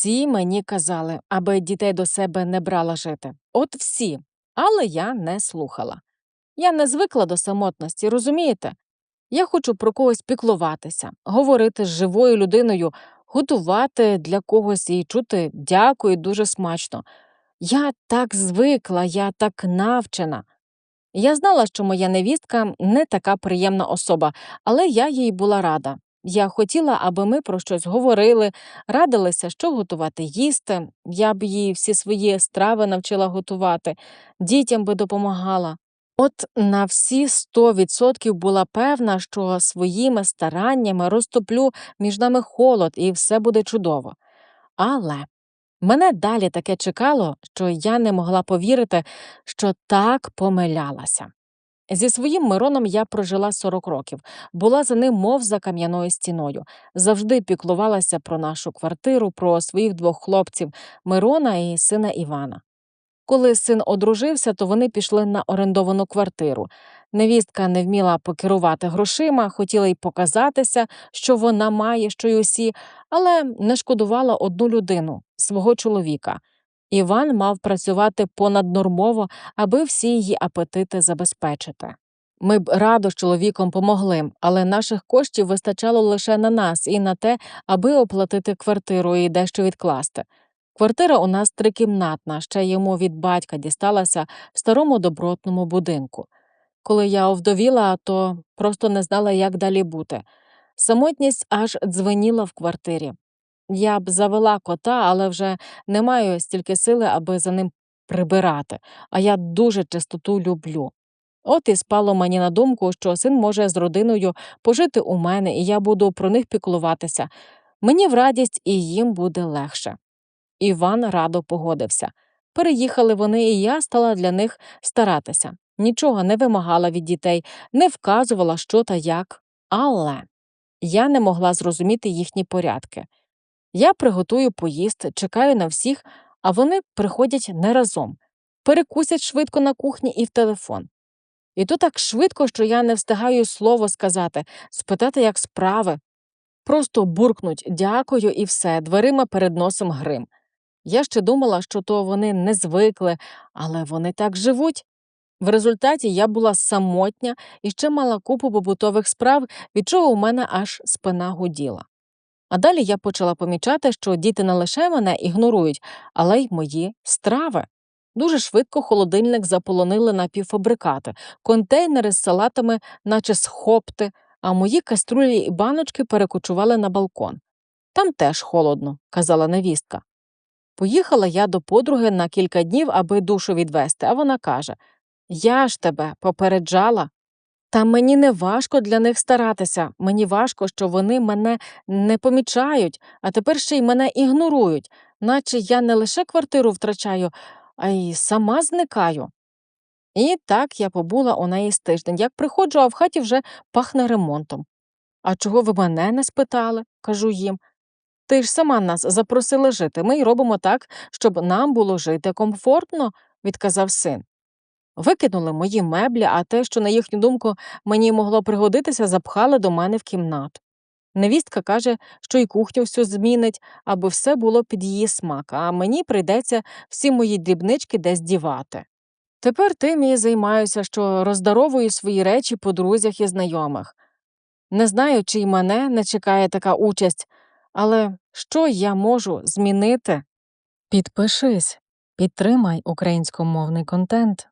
Всі мені казали, аби дітей до себе не брала жити. От всі. Але я не слухала. Я не звикла до самотності, розумієте? Я хочу про когось піклуватися, говорити з живою людиною, готувати для когось і чути дякую дуже смачно. Я так звикла, я так навчена. Я знала, що моя невістка не така приємна особа, але я їй була рада. Я хотіла, аби ми про щось говорили, радилися, що готувати їсти. Я б їй всі свої страви навчила готувати, дітям би допомагала. От на всі 100% була певна, що своїми стараннями розтоплю між нами холод і все буде чудово. Але мене далі таке чекало, що я не могла повірити, що так помилялася. Зі своїм Мироном я прожила 40 років, була за ним, мов за кам'яною стіною, завжди піклувалася про нашу квартиру, про своїх двох хлопців Мирона і сина Івана. Коли син одружився, то вони пішли на орендовану квартиру. Невістка не вміла покерувати грошима, хотіла й показатися, що вона має, що й усі, але не шкодувала одну людину свого чоловіка. Іван мав працювати понаднормово, аби всі її апетити забезпечити. Ми б радо з чоловіком помогли, але наших коштів вистачало лише на нас і на те, аби оплатити квартиру і дещо відкласти. Квартира у нас трикімнатна, ще йому від батька дісталася в старому добротному будинку. Коли я овдовіла, то просто не знала, як далі бути. Самотність аж дзвеніла в квартирі. Я б завела кота, але вже не маю стільки сили, аби за ним прибирати, а я дуже чистоту люблю. От і спало мені на думку, що син може з родиною пожити у мене, і я буду про них піклуватися. Мені в радість і їм буде легше. Іван радо погодився. Переїхали вони, і я стала для них старатися. Нічого не вимагала від дітей, не вказувала, що та як. Але я не могла зрозуміти їхні порядки. Я приготую поїзд, чекаю на всіх, а вони приходять не разом, перекусять швидко на кухні і в телефон. І то так швидко, що я не встигаю слово сказати, спитати, як справи. Просто буркнуть дякую і все, дверима перед носом грим. Я ще думала, що то вони не звикли, але вони так живуть. В результаті я була самотня і ще мала купу побутових справ, від чого у мене аж спина гуділа. А далі я почала помічати, що діти не лише мене ігнорують, але й мої страви. Дуже швидко холодильник заполонили напівфабрикати, контейнери з салатами, наче схопти, а мої каструлі і баночки перекочували на балкон. Там теж холодно, казала невістка. Поїхала я до подруги на кілька днів, аби душу відвести, а вона каже Я ж тебе попереджала. Та мені не важко для них старатися, мені важко, що вони мене не помічають, а тепер ще й мене ігнорують, наче я не лише квартиру втрачаю, а й сама зникаю. І так я побула у неї з тиждень. Як приходжу, а в хаті вже пахне ремонтом. А чого ви мене не спитали? кажу їм. Ти ж сама нас запросила жити. Ми й робимо так, щоб нам було жити комфортно, відказав син. Викинули мої меблі, а те, що, на їхню думку, мені могло пригодитися, запхали до мене в кімнату. Невістка каже, що й кухню всю змінить, аби все було під її смак, а мені прийдеться всі мої дрібнички десь дівати. Тепер тим і займаюся, що роздаровую свої речі по друзях і знайомих. Не знаю, чи й мене не чекає така участь, але що я можу змінити? Підпишись, підтримай українськомовний контент.